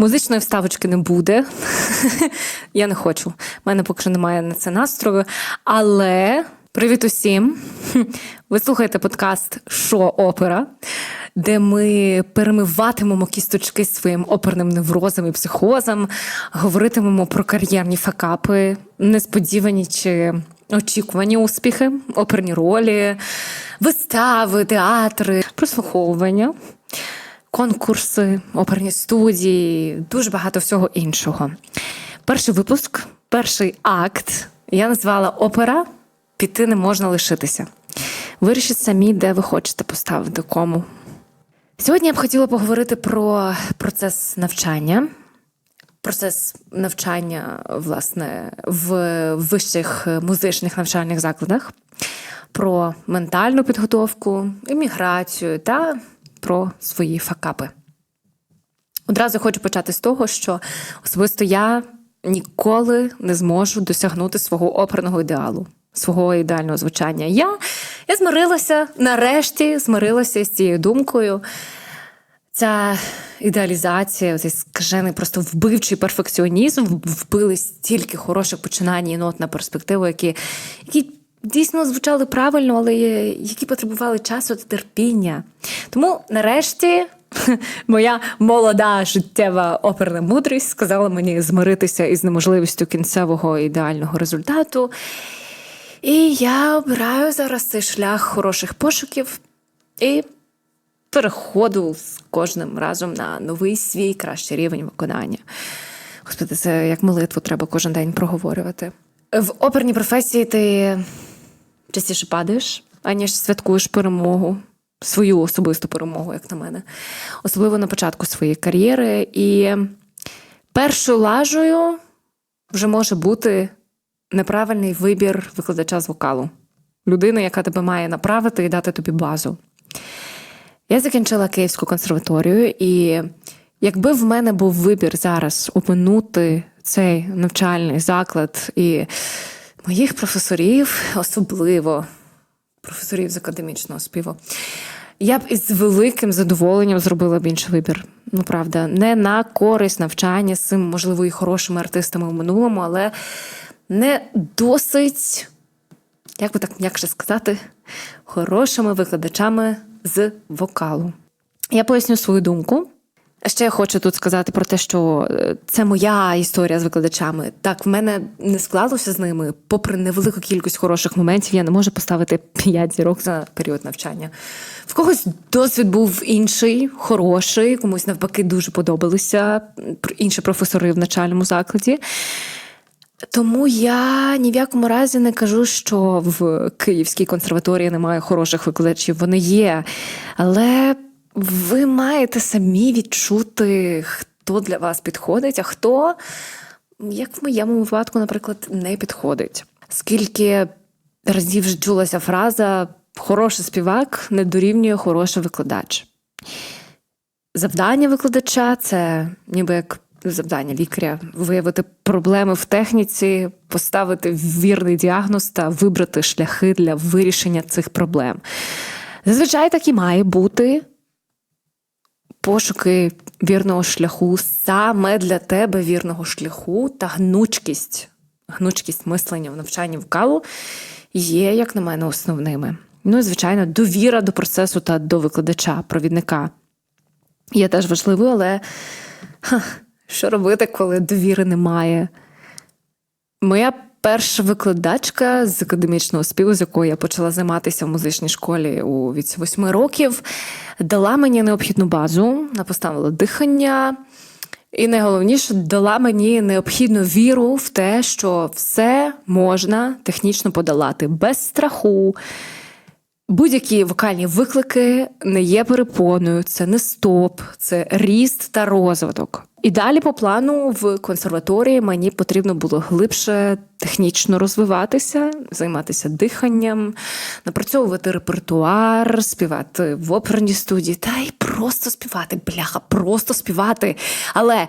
Музичної вставочки не буде. Я не хочу. У мене поки що немає на це настрою. Але привіт усім! Ви слухаєте подкаст Що опера, де ми перемиватимемо кісточки своїм оперним неврозам і психозам, говоритимемо про кар'єрні факапи, несподівані чи очікувані успіхи, оперні ролі, вистави, театри, прослуховування конкурси, оперні студії, дуже багато всього іншого. Перший випуск, перший акт я назвала Опера Піти не можна лишитися. Вирішіть самі, де ви хочете поставити кому. Сьогодні я б хотіла поговорити про процес навчання. Процес навчання, власне, в вищих музичних навчальних закладах, про ментальну підготовку, імміграцію та про свої факапи. Одразу хочу почати з того, що особисто я ніколи не зможу досягнути свого оперного ідеалу, свого ідеального звучання. Я, я змирилася, нарешті змирилася з цією думкою. Ця ідеалізація, цей скажений, просто вбивчий перфекціонізм, вбили стільки хороших починань і нот на перспективу, які, які дійсно звучали правильно, але які потребували часу та терпіння. Тому нарешті. Моя молода життєва оперна мудрість сказала мені змиритися із неможливістю кінцевого ідеального результату. І я обираю зараз цей шлях хороших пошуків і переходу з кожним разом на новий свій кращий рівень виконання. Господи, це як молитву треба кожен день проговорювати. В оперній професії ти частіше падаєш, аніж святкуєш перемогу, свою особисту перемогу, як на мене, особливо на початку своєї кар'єри. І першою лажею вже може бути неправильний вибір викладача з вокалу, людини, яка тебе має направити і дати тобі базу. Я закінчила Київську консерваторію, і якби в мене був вибір зараз опинути цей навчальний заклад і моїх професорів, особливо професорів з академічного співу, я б із великим задоволенням зробила б інший вибір. Ну, правда, не на користь навчання з цим, можливо, і хорошими артистами у минулому, але не досить, як би так м'якше сказати, хорошими викладачами з вокалу. Я поясню свою думку. Ще я хочу тут сказати про те, що е, це моя історія з викладачами. Так, в мене не склалося з ними, попри невелику кількість хороших моментів, я не можу поставити 5 зірок за період навчання. В когось досвід був інший, хороший, комусь навпаки дуже подобалися інші професори в начальному закладі. Тому я ні в якому разі не кажу, що в Київській консерваторії немає хороших викладачів. Вони є. Але ви маєте самі відчути, хто для вас підходить, а хто, як в моєму випадку, наприклад, не підходить. Скільки разів вже чулася фраза хороший співак не дорівнює хороший викладач. Завдання викладача це ніби як завдання лікаря виявити проблеми в техніці, поставити вірний діагноз та вибрати шляхи для вирішення цих проблем. Зазвичай так і має бути пошуки вірного шляху, саме для тебе вірного шляху та гнучкість, гнучкість мислення в навчанні вокалу є, як на мене, основними. Ну і, звичайно, довіра до процесу та до викладача, провідника є теж важливою, але ха, що робити, коли довіри немає? Моя перша викладачка з академічного співу, з якою я почала займатися в музичній школі у віці восьми років, дала мені необхідну базу, напоставила дихання, і найголовніше дала мені необхідну віру в те, що все можна технічно подолати без страху. Будь-які вокальні виклики не є перепоною, це не стоп, це ріст та розвиток. І далі по плану в консерваторії мені потрібно було глибше технічно розвиватися, займатися диханням, напрацьовувати репертуар, співати в оперній студії, та й просто співати, бляха, просто співати. Але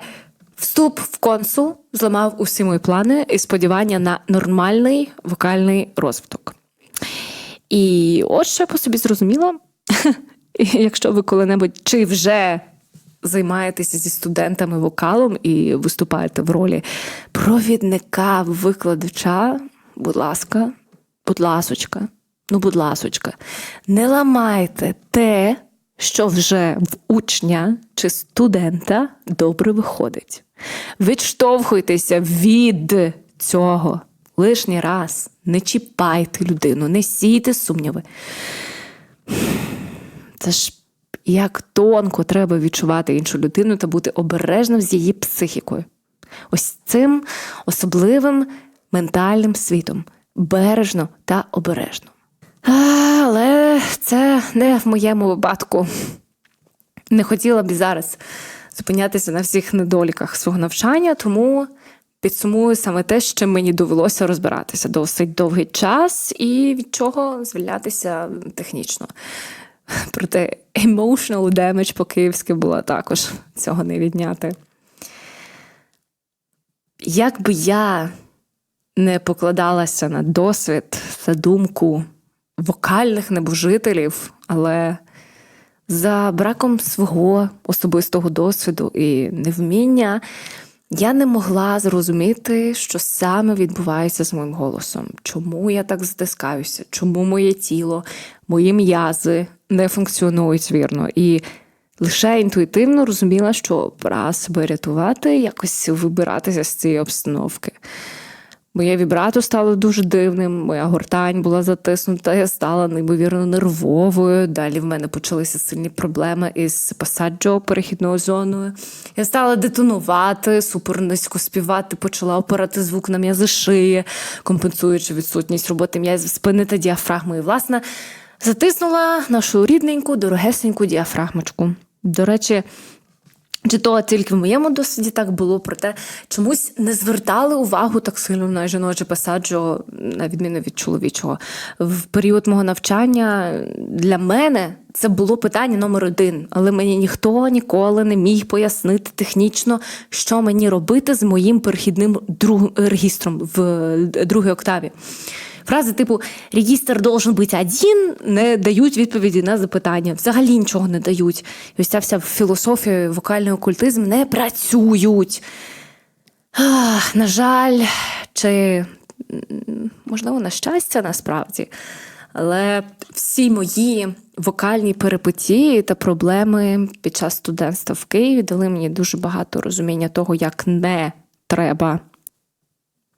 вступ в консул зламав усі мої плани і сподівання на нормальний вокальний розвиток. І от що я по собі зрозуміла, якщо ви коли-небудь чи вже займаєтеся зі студентами вокалом і виступаєте в ролі провідника, викладача, будь ласка, будь ласочка, ну, будь ласочка, не ламайте те, що вже в учня чи студента добре виходить. Відштовхуйтеся від цього лишній раз. Не чіпайте людину, не сійте сумніви. Це ж як тонко треба відчувати іншу людину та бути обережним з її психікою. Ось цим особливим ментальним світом, бережно та обережно. Але це не в моєму випадку. Не хотіла б зараз зупинятися на всіх недоліках свого навчання, тому підсумую саме те, що мені довелося розбиратися досить довгий час і від чого звільнятися технічно. Проте emotional damage по-київськи було також цього не відняти. Як би я не покладалася на досвід та думку вокальних небожителів, але за браком свого особистого досвіду і невміння я не могла зрозуміти, що саме відбувається з моїм голосом, чому я так затискаюся, чому моє тіло, мої м'язи не функціонують вірно. І лише інтуїтивно розуміла, що пора себе рятувати, якось вибиратися з цієї обстановки. Моє вібрато стало дуже дивним, моя гортань була затиснута, я стала неймовірно нервовою. Далі в мене почалися сильні проблеми із пасаджо перехідною зоною. Я стала детонувати, супер низько співати, почала опирати звук на м'язи шиї, компенсуючи відсутність роботи м'язів спини та діафрагми. І, власне, затиснула нашу рідненьку, дорогесеньку діафрагмочку. До речі, чи то тільки в моєму досвіді так було, проте чомусь не звертали увагу так сильно на жіноче пасаджо, на відміну від чоловічого. В період мого навчання для мене це було питання номер один, але мені ніхто ніколи не міг пояснити технічно, що мені робити з моїм перехідним друг... регістром в другій октаві. Фрази типу регістр должен бути один не дають відповіді на запитання, взагалі нічого не дають. І ось ця вся філософія, вокальний окультизм не працюють. Ах, на жаль, чи можливо на щастя насправді. Але всі мої вокальні перипетії та проблеми під час студентства в Києві дали мені дуже багато розуміння того, як не треба.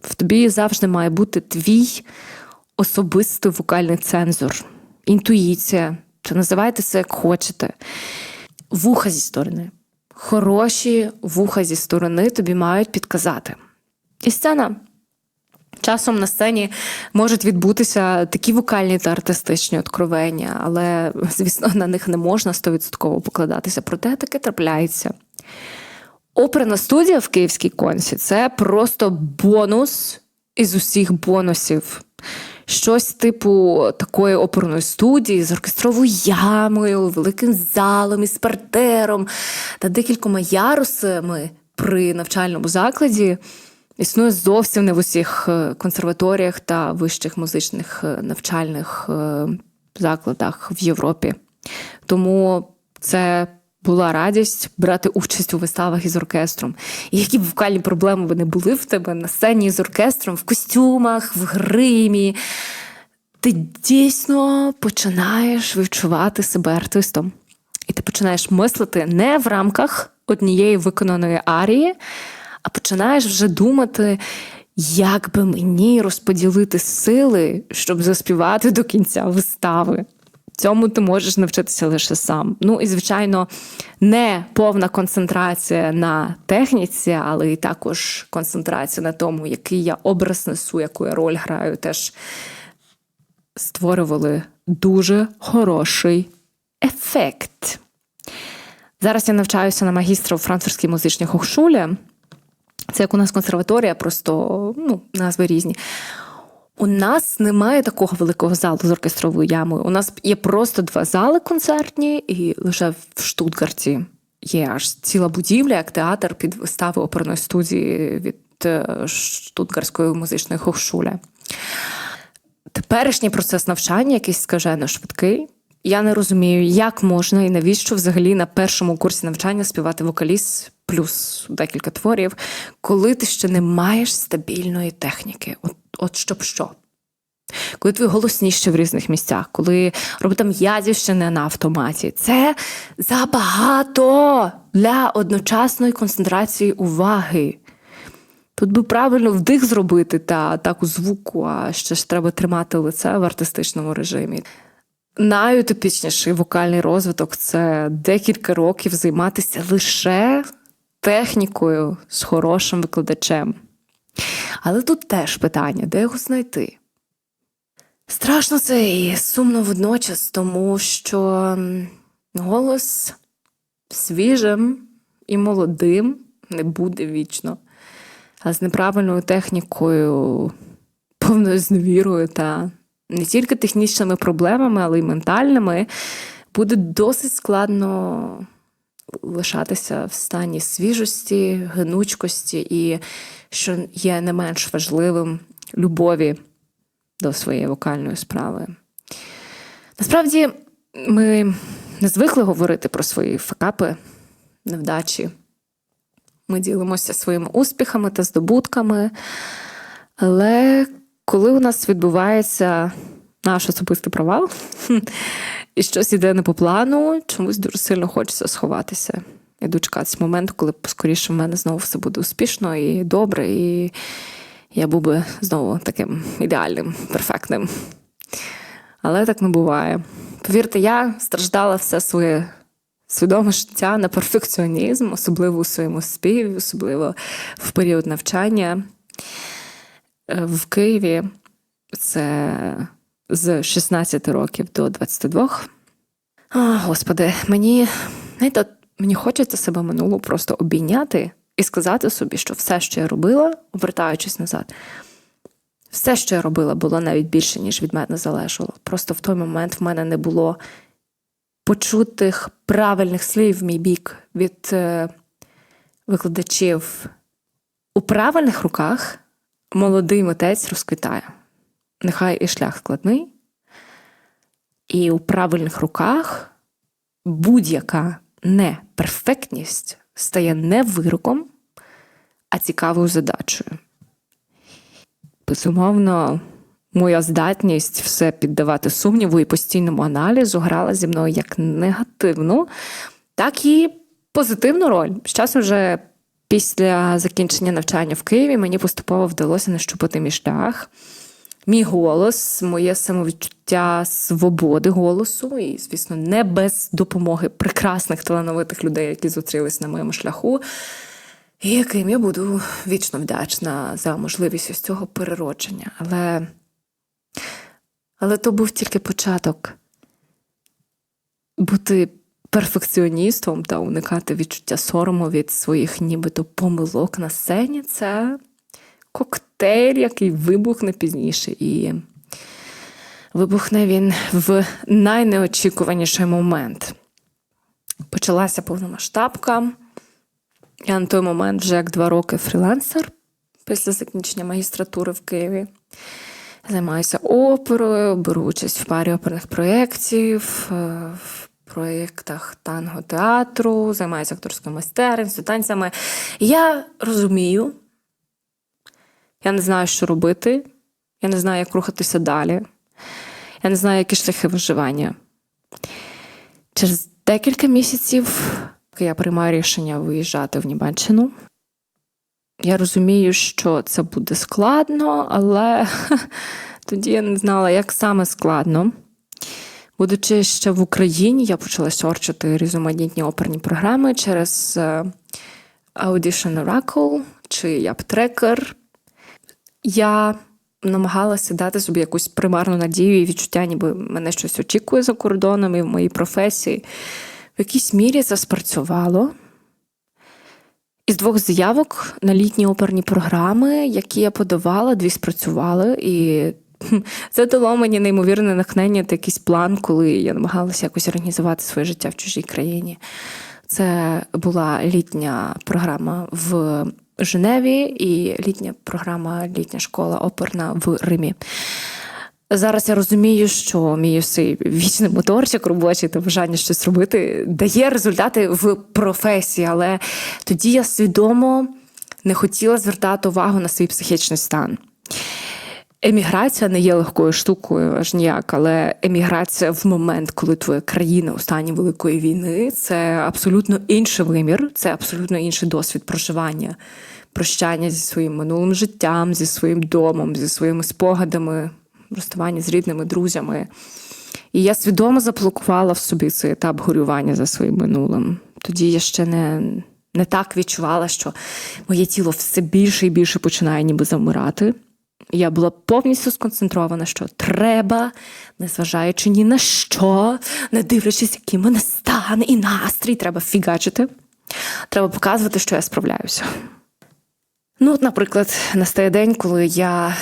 В тобі завжди має бути твій особистий вокальний цензор, інтуїція, чи називайте це як хочете. Вуха зі сторони. Хороші вуха зі сторони тобі мають підказати. І сцена. Часом на сцені можуть відбутися такі вокальні та артистичні откровення, але, звісно, на них не можна стовідсотково покладатися, проте таке трапляється. Оперна студія в Київській консі це просто бонус із усіх бонусів. Щось типу такої оперної студії з оркестровою ямою, великим залом із партером та декількома ярусами при навчальному закладі. Існує зовсім не в усіх консерваторіях та вищих музичних навчальних закладах в Європі. Тому це була радість брати участь у виставах із оркестром. І які б вокальні проблеми вони були в тебе на сцені з оркестром, в костюмах, в гримі. Ти дійсно починаєш відчувати себе артистом. І ти починаєш мислити не в рамках однієї виконаної арії, а починаєш вже думати, як би мені розподілити сили, щоб заспівати до кінця вистави. Цьому ти можеш навчитися лише сам. Ну і, звичайно, не повна концентрація на техніці, але і також концентрація на тому, який я образ несу, яку я роль граю, теж створювали дуже хороший ефект. Зараз я навчаюся на магістра у французькій музичній хохшулі. Це як у нас консерваторія, просто ну, назви різні. У нас немає такого великого залу з оркестровою ямою. У нас є просто два зали концертні, і лише в Штутгарті є аж ціла будівля, як театр під вистави оперної студії від Штутгарської музичної хохшуля. Теперішній процес навчання, якийсь скажено швидкий, Я не розумію, як можна і навіщо взагалі на першому курсі навчання співати вокаліст плюс декілька творів, коли ти ще не маєш стабільної техніки. От, от щоб що. Коли твій голос ніжче в різних місцях, коли робота м'язів ще не на автоматі. Це забагато для одночасної концентрації уваги. Тут би правильно вдих зробити та атаку звуку, а ще ж треба тримати лице в артистичному режимі. Найутопічніший вокальний розвиток це декілька років займатися лише технікою з хорошим викладачем. Але тут теж питання, де його знайти? Страшно це і сумно водночас, тому що голос свіжим і молодим не буде вічно. А з неправильною технікою, повною зневірою та не тільки технічними проблемами, але й ментальними, буде досить складно лишатися в стані свіжості, гнучкості і, що є не менш важливим, любові до своєї вокальної справи. Насправді, ми не звикли говорити про свої факапи, невдачі. Ми ділимося своїми успіхами та здобутками. Але коли у нас відбувається наш особистий провал, і щось іде не по плану, чомусь дуже сильно хочеться сховатися. І дочекатися моменту, коли скоріше в мене знову все буде успішно і добре, і я був би знову таким ідеальним, перфектним. Але так не буває. Повірте, я страждала все своє свідоме життя на перфекціонізм, особливо у своєму співі, особливо в період навчання Е, в Києві. Це з 16 років до 22. О, Господи, мені знаєте, мені хочеться себе минуло просто обійняти і сказати собі, що все, що я робила, обертаючись назад, все, що я робила, було навіть більше, ніж від мене залежало. Просто в той момент в мене не було почутих правильних слів в мій бік від е, викладачів. У правильних руках молодий митець розквітає. Нехай і шлях складний, і у правильних руках будь-яка неперфектність стає не вироком, а цікавою задачею. Безумовно, моя здатність все піддавати сумніву і постійному аналізу грала зі мною як негативну, так і позитивну роль. З часом вже після закінчення навчання в Києві мені поступово вдалося нащупати мій шлях. Мій голос, моє самовідчуття свободи голосу, і, звісно, не без допомоги прекрасних талановитих людей, які зустрілись на моєму шляху, і яким я буду вічно вдячна за можливість ось цього переродження. Але, але то був тільки початок бути перфекціоністом та уникати відчуття сорому від своїх нібито помилок на сцені це коктейль, який вибухне пізніше. І вибухне він в найнеочікуваніший момент. Почалася повномасштабка. Я на той момент вже як два роки фрілансер після закінчення магістратури в Києві. Займаюся оперою, беру участь в парі оперних проєктів, е, в проєктах танго театру, займаюся акторською майстерністю, танцями. Я розумію, я не знаю, що робити, я не знаю, як рухатися далі. Я не знаю, які шляхи виживання. Через декілька місяців я приймаю рішення виїжджати в Німеччину. Я розумію, що це буде складно, але тоді я не знала, як саме складно. Будучи ще в Україні, я почала сорчити різноманітні оперні програми через е, Audition Oracle чи Яптрекер. Я намагалася дати собі якусь примарну надію і відчуття, ніби мене щось очікує за кордоном і в моїй професії. В якійсь мірі це спрацювало. Із двох заявок на літні оперні програми, які я подавала, дві спрацювали, і це дало мені неймовірне натхнення та якийсь план, коли я намагалася якось організувати своє життя в чужій країні. Це була літня програма в Женеві і літня програма, літня школа оперна в Римі. Зараз я розумію, що мій цей вічний моторчик робочий та бажання щось робити дає результати в професії, але тоді я свідомо не хотіла звертати увагу на свій психічний стан. Еміграція не є легкою штукою, аж ніяк, але еміграція в момент, коли твоя країна у стані великої війни, це абсолютно інший вимір, це абсолютно інший досвід проживання, прощання зі своїм минулим життям, зі своїм домом, зі своїми спогадами, розставання з рідними друзями. І я свідомо заблокувала в собі цей етап горювання за своїм минулим. Тоді я ще не, не так відчувала, що моє тіло все більше і більше починає ніби завмирати. Я була повністю сконцентрована, що треба, незважаючи ні на що, не дивлячись, який мене стан і настрій, треба фігачити. Треба показувати, що я справляюся. Ну, от, наприклад, настає день, коли я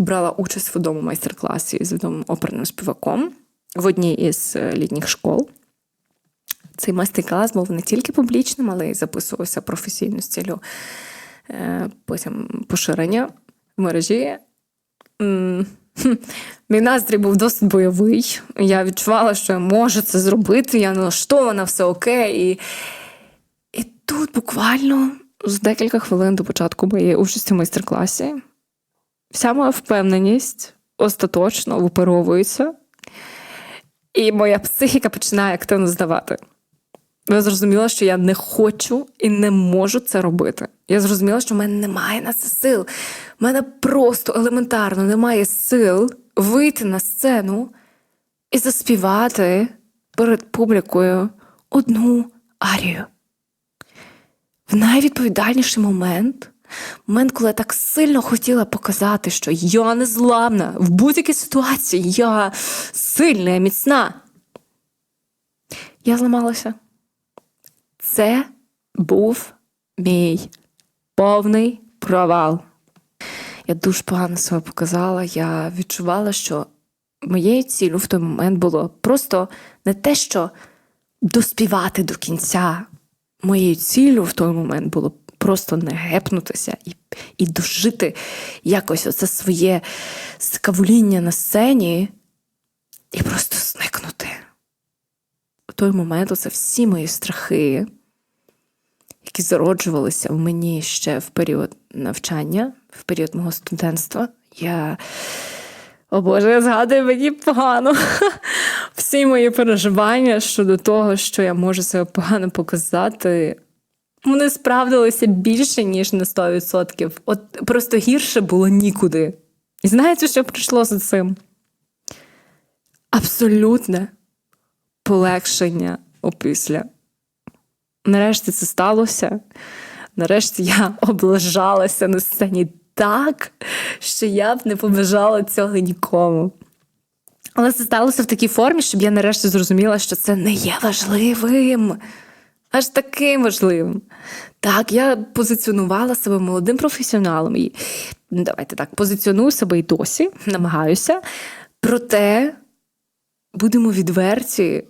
брала участь в одному майстер-класі з відомим оперним співаком в одній із е, літніх школ. Цей майстер-клас був не тільки публічним, але й записувався професійно з цілю е, потім поширення в мережі. Мій настрій був досить бойовий. Я відчувала, що я можу це зробити, я налаштована, все окей. І, і тут буквально з декілька хвилин до початку моєї участі в майстер-класі вся моя впевненість остаточно випаровується, і моя психіка починає активно здавати. Я зрозуміла, що я не хочу і не можу це робити. Я зрозуміла, що в мене немає на це сил. У мене просто елементарно немає сил вийти на сцену і заспівати перед публікою одну арію. В найвідповідальніший момент, момент, я так сильно хотіла показати, що я не зламна в будь-якій ситуації, я сильна, і міцна. Я зламалася. Це був мій повний провал. Я дуже погано себе показала. Я відчувала, що моєю ціллю в той момент було просто не те, що доспівати до кінця. Моєю ціллю в той момент було просто не гепнутися і, і дожити якось оце своє скавуління на сцені і просто зникнути. В той момент оце всі мої страхи, які зароджувалися в мені ще в період навчання, в період мого студентства. Я, о Боже, я згадую мені погано. Всі мої переживання щодо того, що я можу себе погано показати, вони справдилися більше, ніж на 100%. От просто гірше було нікуди. І знаєте, що прийшло за цим? Абсолютне полегшення опісля. Нарешті це сталося. Нарешті я облажалася на сцені так, що я б не побажала цього нікому. Але це сталося в такій формі, щоб я нарешті зрозуміла, що це не є важливим. Аж таким важливим. Так, я позиціонувала себе молодим професіоналом і ну, давайте так, позиціоную себе і досі, намагаюся. Проте, будемо відверті,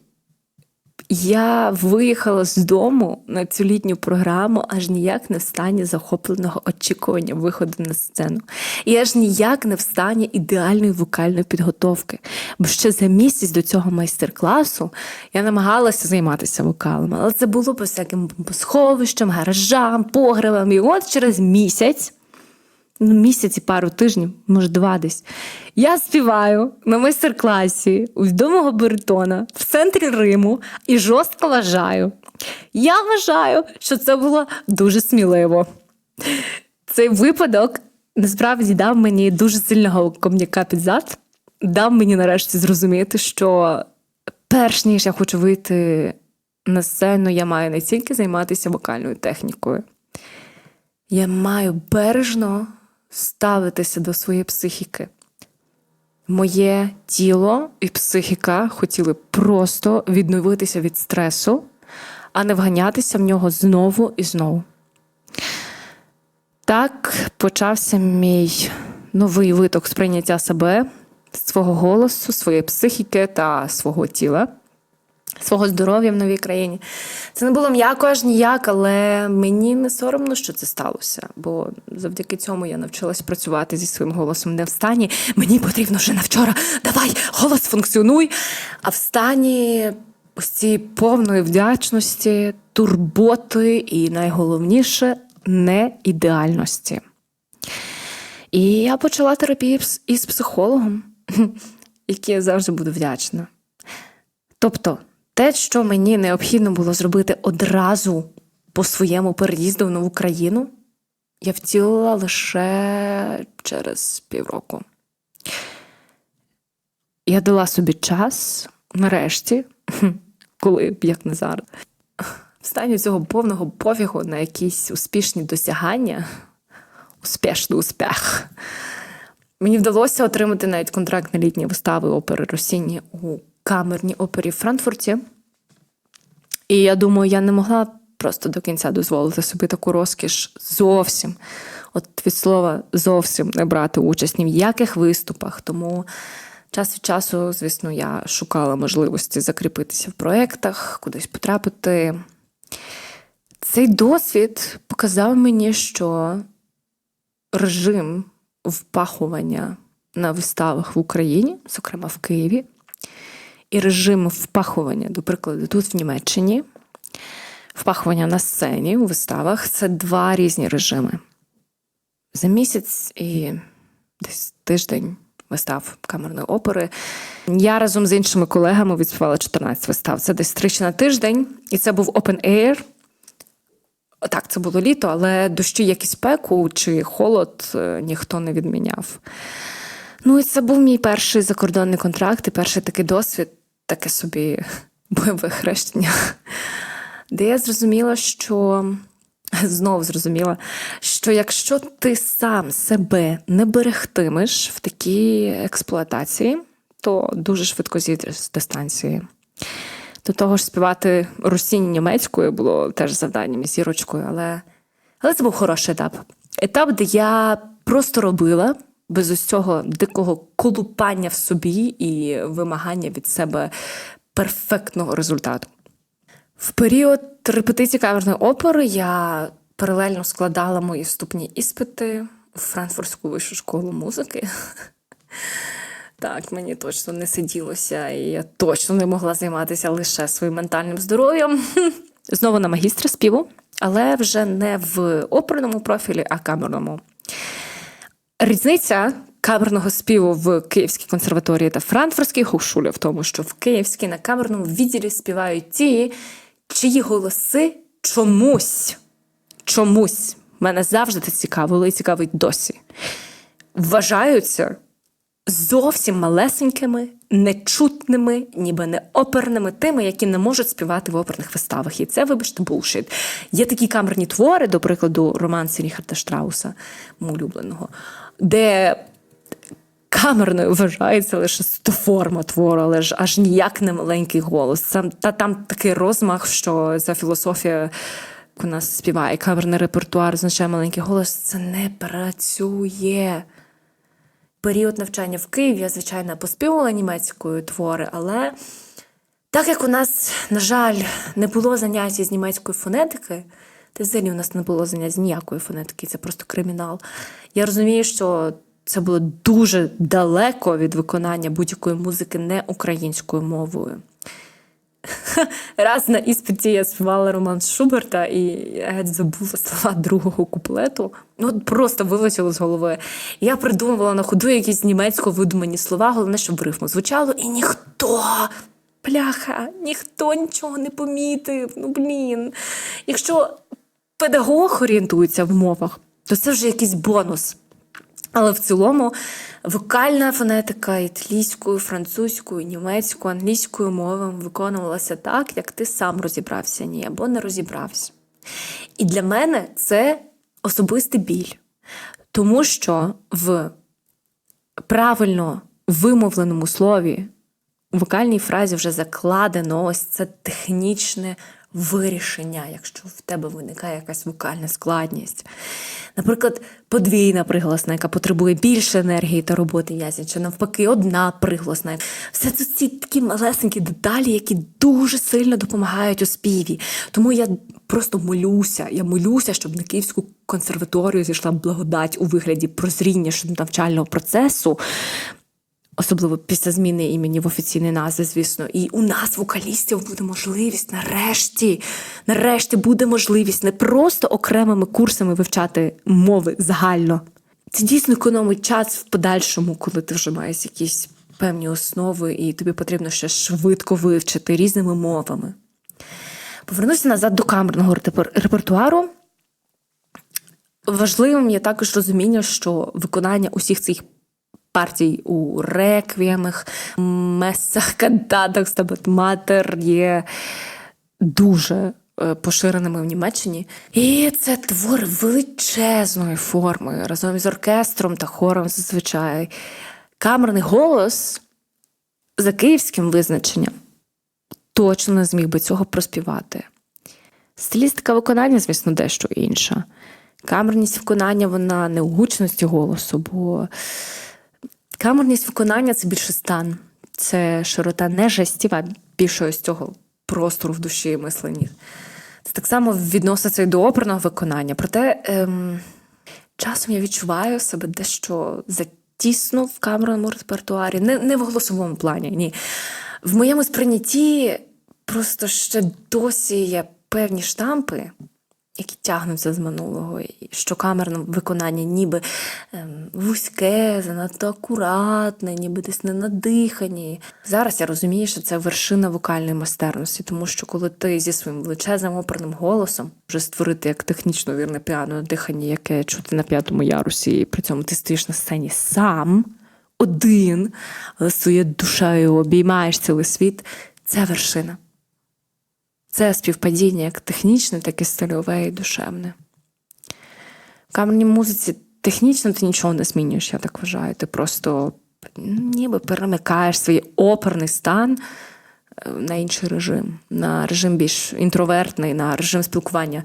я виїхала з дому на цю літню програму аж ніяк не в стані захопленого очікування виходу на сцену. І аж ніяк не в стані ідеальної вокальної підготовки. Бо ще за місяць до цього майстер-класу я намагалася займатися вокалом, але це було по всяким сховищам, гаражам, погребам. І от через місяць ну, місяць і пару тижнів, може, два десь. Я співаю на майстер-класі у відомого баритона в центрі Риму і жорстко вважаю. Я вважаю, що це було дуже сміливо. Цей випадок насправді дав мені дуже сильного ком'яка під зад, дав мені нарешті зрозуміти, що перш ніж я хочу вийти на сцену, я маю не тільки займатися вокальною технікою. Я маю бережно ставитися до своєї психіки. Моє тіло і психіка хотіли просто відновитися від стресу, а не вганятися в нього знову і знову. Так почався мій новий виток сприйняття себе, свого голосу, своєї психіки та свого тіла. Свого здоров'я в новій країні. Це не було м'яко аж ніяк, але мені не соромно, що це сталося. Бо завдяки цьому я навчилась працювати зі своїм голосом не в стані. Мені потрібно вже на вчора. Давай, голос функціонуй. А в стані ось цієї повної вдячності, турботи і найголовніше не ідеальності. І я почала терапію із психологом, який я завжди буду вдячна. Тобто, те, що мені необхідно було зробити одразу по своєму переїзду в нову країну, я втілила лише через півроку. Я дала собі час, нарешті, коли як не зараз, в стані цього повного пофігу на якісь успішні досягання, успішний успіх. Мені вдалося отримати навіть контракт на літні вистави опери Росіні у камерній опері в Франкфурті. І я думаю, я не могла просто до кінця дозволити собі таку розкіш зовсім. От від слова зовсім не брати участь ні в яких виступах. Тому час від часу, звісно, я шукала можливості закріпитися в проєктах, кудись потрапити. Цей досвід показав мені, що режим впахування на виставах в Україні, зокрема в Києві, і режим впахування, до прикладу, тут в Німеччині, впахування на сцені у виставах це два різні режими. За місяць і десь тиждень вистав камерної опери. Я разом з іншими колегами відспівала 14 вистав. Це десь тричі на тиждень, і це був open air. Так, це було літо, але дощі, як і спеку чи холод е, ніхто не відміняв. Ну, і це був мій перший закордонний контракт і перший такий досвід, таке собі бойове хрещення, де я зрозуміла, що знову зрозуміла, що якщо ти сам себе не берегтимеш в такій експлуатації, то дуже швидко зійдеш з дистанції. До того ж, співати русінь німецькою було теж завданням зірочкою, але, але це був хороший етап. Етап, де я просто робила без ось цього дикого колупання в собі і вимагання від себе перфектного результату. В період репетиції камерної опери я паралельно складала мої вступні іспити в Франкфуртську вищу школу музики. Так, мені точно не сиділося, і я точно не могла займатися лише своїм ментальним здоров'ям. Знову на магістра співу, але вже не в оперному профілі, а камерному. Різниця камерного співу в Київській консерваторії та Франкфуртській хушулі в тому, що в Київській на камерному відділі співають ті, чиї голоси чомусь, чомусь мене завжди це цікавило і цікавить досі. Вважаються зовсім малесенькими, нечутними, ніби не оперними, тими, які не можуть співати в оперних виставах. І це, вибачте, булшит. Є такі камерні твори, до прикладу, романси Ріхарда Штрауса, улюбленого, де камерною вважається лише форма твору, але ж аж ніяк не маленький голос. Там, та, там такий розмах, що ця філософія. У нас співає камерний репертуар, означає маленький голос. Це не працює період навчання в Києві я, звичайно, поспівала німецькою твори, але так як у нас, на жаль, не було занять з німецької фонетики, та взагалі у нас не було занять ніякої фонетики, це просто кримінал. Я розумію, що це було дуже далеко від виконання будь-якої музики не українською мовою. Раз на іспиті я співала роман Шуберта і я геть забула слова другого куплету. Ну, просто вилетіло з голови. Я придумувала на ходу якісь німецько видумані слова, головне, щоб в рифму звучало, і ніхто, бляха, ніхто нічого не помітив. Ну, блін. Якщо педагог орієнтується в мовах, то це вже якийсь бонус. Але в цілому вокальна фонетика італійською, французькою, німецькою, англійською мовами виконувалася так, як ти сам розібрався ні або не розібрався. І для мене це особистий біль, тому що в правильно вимовленому слові у вокальній фразі вже закладено ось це технічне вирішення, якщо в тебе виникає якась вокальна складність. Наприклад, подвійна приголосна, яка потребує більше енергії та роботи м'язів, чи навпаки, одна приголосна. Все це ці такі малесенькі деталі, які дуже сильно допомагають у співі. Тому я просто молюся. Я молюся, щоб на Київську консерваторію зійшла благодать у вигляді прозріння навчального процесу. Особливо після зміни імені в офіційні назви, звісно. І у нас, вокалістів, буде можливість нарешті, нарешті буде можливість не просто окремими курсами вивчати мови загально. Це дійсно економить час в подальшому, коли ти вже маєш якісь певні основи, і тобі потрібно ще швидко вивчити різними мовами. Повернуся назад до камерного репертуару. Важливим є також розуміння, що виконання усіх цих партій у реквіємах, месах, кантатах, стабатматер є дуже е, поширеними в Німеччині. І це твори величезної форми разом із оркестром та хором зазвичай. Камерний голос за київським визначенням точно не зміг би цього проспівати. Стилістика виконання, звісно, дещо інша. Камерність виконання вона не у гучності голосу, бо камерність виконання це більше стан, це широта не жестів, а більше ось цього простору в душі і мисленні. Це так само відноситься і до оперного виконання. Проте ем, часом я відчуваю себе дещо затісно в камерному репертуарі, не, не в голосовому плані, ні. В моєму сприйнятті просто ще досі є певні штампи, які тягнуться з минулого, що камерне виконання ніби ем, вузьке, занадто акуратне, ніби десь не надихані. Зараз я розумію, що це вершина вокальної майстерності, тому що коли ти зі своїм величезним оперним голосом вже створити як технічно вірне піано дихання, яке чути на п'ятому ярусі, і при цьому ти стоїш на сцені сам, один, але своєю душею обіймаєш цілий світ, це вершина. Це співпадіння як технічне, так і стильове і душевне. В камерній музиці технічно ти нічого не змінюєш, я так вважаю. Ти просто ніби перемикаєш свій оперний стан е, на інший режим, на режим більш інтровертний, на режим спілкування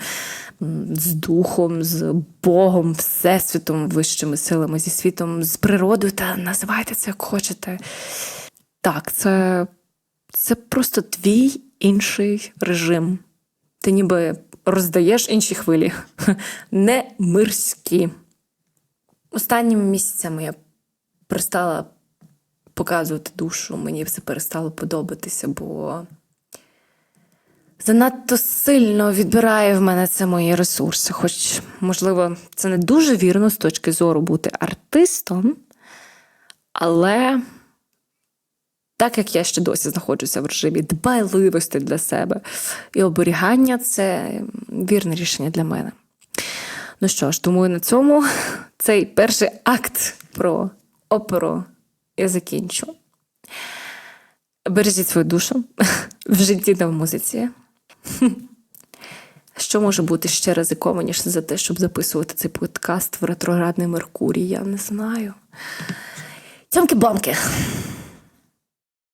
з духом, з Богом, всесвітом, вищими силами, зі світом, з природою, та називайте це як хочете. Так, це, це просто твій інший режим. Ти ніби роздаєш інші хвилі, не мирські. Останніми місяцями я перестала показувати душу, мені все перестало подобатися, бо занадто сильно відбирає в мене це мої ресурси. Хоч, можливо, це не дуже вірно з точки зору бути артистом, але так як я ще досі знаходжуся в режимі дбайливості для себе і оберігання це вірне рішення для мене. Ну що ж, думаю, на цьому цей перший акт про оперу я закінчу. Бережіть свою душу в житті та в музиці. Що може бути ще ризикованіше за те, щоб записувати цей подкаст в ретроградний Меркурій? Я не знаю. Цьомки-бомки!